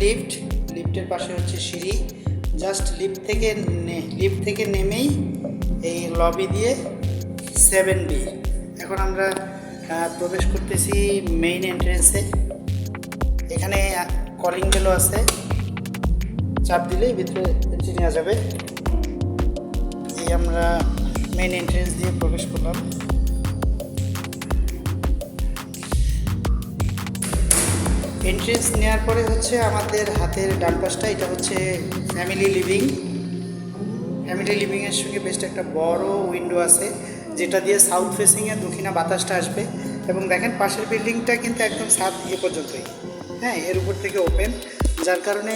Lift লিফটের পাশে হচ্ছে সিঁড়ি। জাস্ট লিফট থেকে লিফট থেকে নেমেই এই লবি দিয়ে সেভেন বি এখন আমরা প্রবেশ করতেছি মেইন এন্ট্রেন্সে এখানে কলিং বেলও আছে। চাপ দিলেই ভিতরে এন্ট্রি নেওয়া যাবে। এই আমরা মেইন এন্ট্রেন্স দিয়ে প্রবেশ করলাম। এন্ট্রেন্স নেওয়ার পরে হচ্ছে আমাদের হাতের ডান পাশটা, এটা হচ্ছে ফ্যামিলি লিভিং ফ্যামিলি লিভিংয়ের সঙ্গে বেশ একটা বড় উইন্ডো আছে, যেটা দিয়ে সাউথ ফেসিংয়ে দক্ষিণা বাতাসটা আসবে এবং দেখেন পাশের বিল্ডিংটা কিন্তু একদম সাত এ পর্যন্তই। হ্যাঁ এর উপর থেকে ওপেন যার কারণে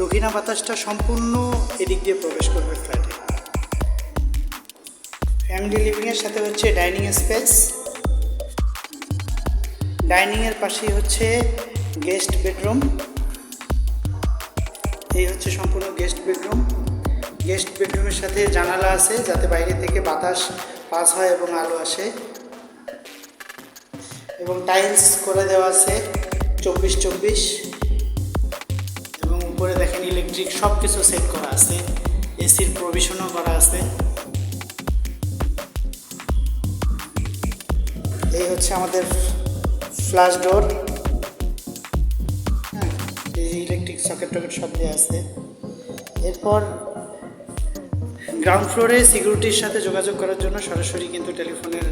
দক্ষিণা বাতাসটা সম্পূর্ণ এদিক দিয়ে প্রবেশ করবে ফ্ল্যাটে ফ্যামিলি লিভিংয়ের সাথে হচ্ছে ডাইনিং স্পেস ডাইনিংয়ের পাশেই হচ্ছে গেস্ট বেডরুম। এই হচ্ছে সম্পূর্ণ গেস্ট বেডরুম। গেস্ট বেডরুমের সাথে জানালা আছে, যাতে বাইরে থেকে বাতাস পাস হয় এবং আলো আসে। এবং টাইলস করে দেওয়া আছে, চব্বিশ চব্বিশ। এবং উপরে দেখেন ইলেকট্রিক সব কিছু সেট করা আছে, এসির প্রভিশনও করা আছে। এই হচ্ছে আমাদের ফ্ল্যাশ ডোর। ইলেকট্রিক সকেট টকেট সব দেওয়া আছে এরপর গ্রাউন্ড ফ্লোরে সিকিউরিটির সাথে যোগাযোগ করার জন্য সরাসরি কিন্তু টেলিফোনের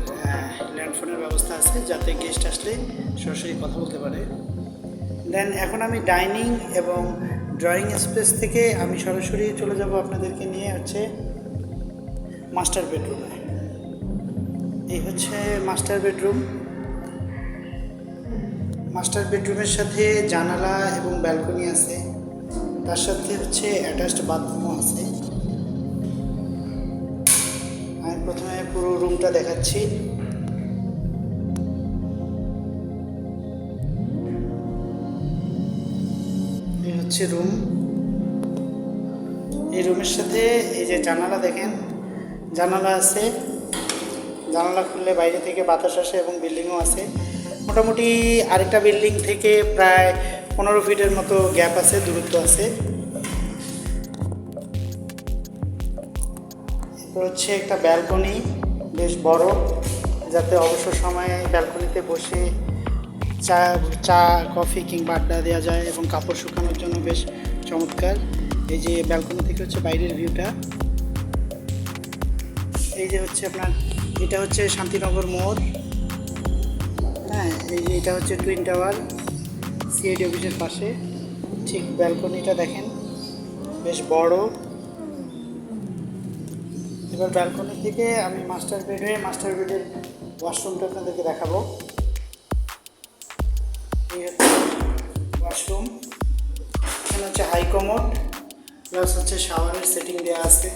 ল্যান্ডফোনের ব্যবস্থা আছে, যাতে গেস্ট আসলে সরাসরি কথা বলতে পারে। দেন এখন আমি ডাইনিং এবং ড্রয়িং স্পেস থেকে আমি সরাসরি চলে যাব আপনাদেরকে নিয়ে হচ্ছে মাস্টার বেডরুমে এই হচ্ছে মাস্টার বেডরুম মাস্টার বেডরুমের সাথে জানালা এবং ব্যালকনি আছে। তার সাথে হচ্ছে অ্যাটাচড বাথরুমও আছে। আমি প্রথমে পুরো রুমটা দেখাচ্ছি। এই হচ্ছে রুম এই রুমের সাথে এই যে জানালা দেখেন, জানালা আছে। জানালা খুললে বাইরে থেকে বাতাস আসে এবং বিল্ডিংও আছে। মোটামুটি আরেকটা বিল্ডিং থেকে প্রায় পনেরো ফিটের মতো গ্যাপ আছে, দূরত্ব আছে। হচ্ছে একটা ব্যালকনি বেশ বড়, যাতে অবসর সময়ে ব্যালকনিতে বসে চা চা কফি কিংবা আড্ডা দেওয়া যায় এবং কাপড় শুকানোর জন্য বেশ চমৎকার। এই যে ব্যালকনি থেকে হচ্ছে বাইরের ভিউটা এই যে হচ্ছে আপনার, এটা হচ্ছে শান্তিনগর মোড়। এটা হচ্ছে টুইন টাওয়ার সিআইডি অফিসের পাশে। ঠিক ব্যালকনিটা দেখেন, বেশ বড়। এবার ব্যালকনি থেকে আমি মাস্টার বেডে মাস্টার বেডের ওয়াশরুমটা আপনাদেরকে দেখাবো। এই হচ্ছে ওয়াশরুম এখানে হচ্ছে হাই কমোড প্লাস হচ্ছে শাওয়ারের সেটিং দেওয়া আছে।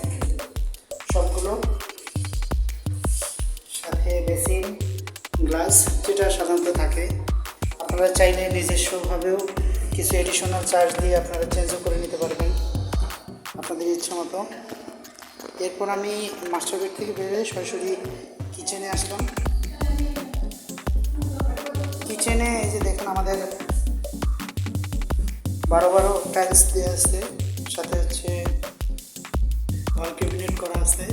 আপনারা চাইলে নিজস্বভাবেও কিছু এডিশনাল চার্জ দিয়ে আপনারা চেঞ্জও করে নিতে পারবেন আপনাদের ইচ্ছা মতো। এরপর আমি মাস্টার বেড থেকে বেরিয়ে সরাসরি কিচেনে আসলাম। কিচেনে এই যে দেখুন আমাদের বারো বারো টাইলস দেওয়া আছে, সাথে হচ্ছে ওয়াল ক্যাবিনেট করা আছে,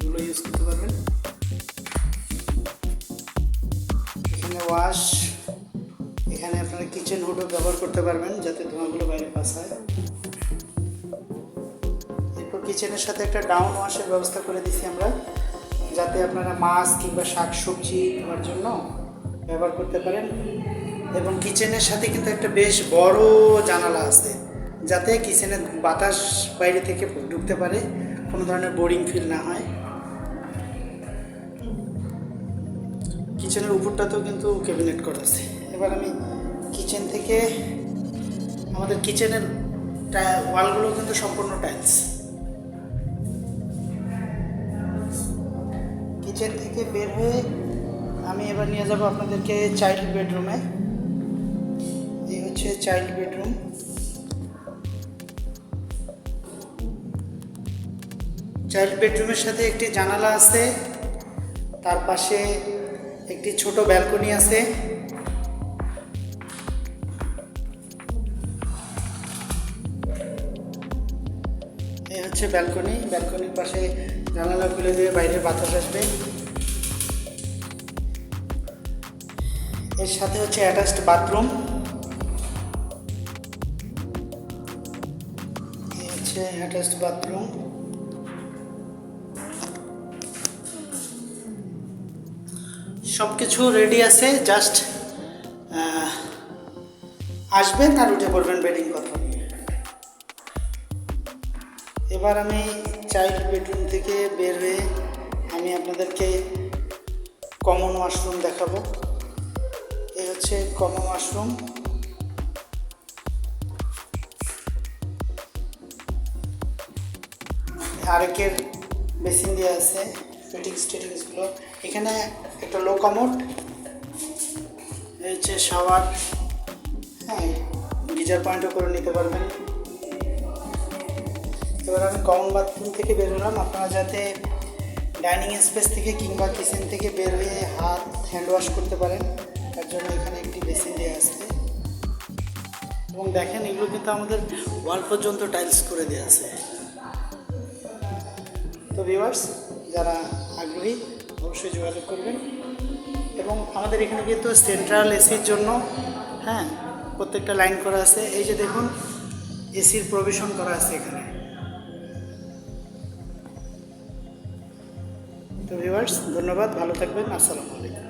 এগুলো ইউজ করতে পারবেন। এখানে ওয়াশ এখানে আপনারা কিচেন হুডও ব্যবহার করতে পারবেন যাতে ধোঁয়াগুলো বাইরে পাস হয়। এরপর কিচেনের সাথে একটা ডাউন ওয়াশের ব্যবস্থা করে দিছি আমরা, যাতে আপনারা মাছ কিংবা শাক সবজি ধোয়ার জন্য ব্যবহার করতে পারেন। এবং কিচেনের সাথে কিন্তু একটা বেশ বড় জানালা আছে, যাতে কিচেনে বাতাস বাইরে থেকে ঢুকতে পারে, কোনো ধরনের বোরিং ফিল না হয়। কিচেনের উপরটাতেও কিন্তু ক্যাবিনেট করা আছে। এবার আমি কিচেন থেকে আমাদের কিচেনের ওয়ালগুলো কিন্তু সম্পূর্ণ টাইলস কিচেন থেকে বের হয়ে আমি এবার নিয়ে যাব আপনাদেরকে চাইল্ড বেডরুমে এই হচ্ছে চাইল্ড বেডরুম চাইল্ড বেডরুমের সাথে একটি জানালা আছে, তার পাশে একটি ছোট ব্যালকনি আছে। এই হচ্ছে ব্যালকনি, ব্যালকনির পাশে জানালা খুলে দিয়ে বাইরের বাতাস আসবে। এর সাথে হচ্ছে অ্যাটাচড বাথরুম হচ্ছে অ্যাটাচড বাথরুম সব কিছু রেডি আছে জাস্ট আসবেন আর উঠে পড়বেন বেডিং কথা। এবার আমি চাইল্ড বেডরুম থেকে বের হয়ে আমি আপনাদেরকে কমন ওয়াশরুম দেখাবো। এই হচ্ছে কমন ওয়াশরুম আরেকের বেসিন দেওয়া আছে ফিটিংস টিটিংসগুলো এখানে একটা লো কমোড এই হচ্ছে শাওয়ার হ্যাঁ গিজার পয়েন্টও করে নিতে পারবেন। এবার আমি কমন বাথরুম থেকে বেরোলাম আপনারা যাতে ডাইনিং স্পেস থেকে কিংবা কিচেন থেকে বের হয়ে হাত হ্যান্ড ওয়াশ করতে পারেন। তার জন্য এখানে একটি বেসিন দেওয়া আসছে এবং দেখেন, এগুলো কিন্তু আমাদের ওয়াল পর্যন্ত টাইলস করে দেওয়া আছে। তো ভিউয়ার্স যারা আগ্রহী, অবশ্যই যোগাযোগ করবেন। এবং আমাদের এখানে কিন্তু সেন্ট্রাল এসির জন্য হ্যাঁ প্রত্যেকটা লাইন করা আছে। এই যে দেখুন এসির প্রভিশন করা আছে এখানে। তো ভিউয়ার্স ধন্যবাদ ভালো থাকবেন আসসালামু আলাইকুম।